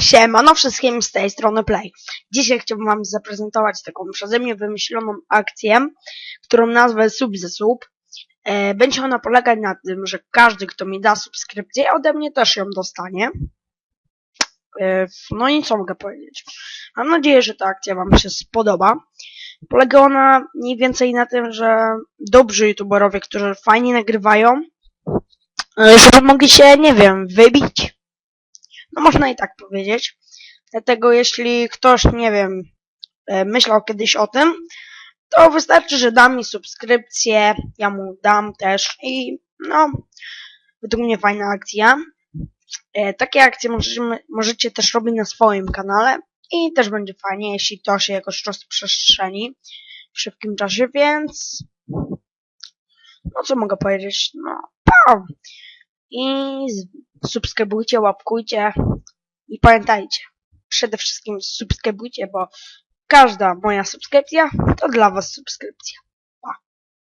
Siemano wszystkim z tej strony Play. Dzisiaj chciałbym wam zaprezentować taką przeze mnie wymyśloną akcję, którą nazwę Sub ze Sub. E, będzie ona polegać na tym, że każdy, kto mi da subskrypcję, ode mnie też ją dostanie. E, no i co mogę powiedzieć? Mam nadzieję, że ta akcja wam się spodoba. Polega ona mniej więcej na tym, że dobrzy youtuberowie, którzy fajnie nagrywają, e, żeby mogli się, nie wiem, wybić no można i tak powiedzieć. Dlatego jeśli ktoś, nie wiem, e, myślał kiedyś o tym, to wystarczy, że da mi subskrypcję, ja mu dam też i no, według mnie fajna akcja. E, Takie akcje możemy, możecie też robić na swoim kanale i też będzie fajnie, jeśli to się jakoś rozprzestrzeni w szybkim czasie, więc no co mogę powiedzieć, no pa! I subskrybujcie, łapkujcie i pamiętajcie, przede wszystkim subskrybujcie, bo każda moja subskrypcja to dla was subskrypcja.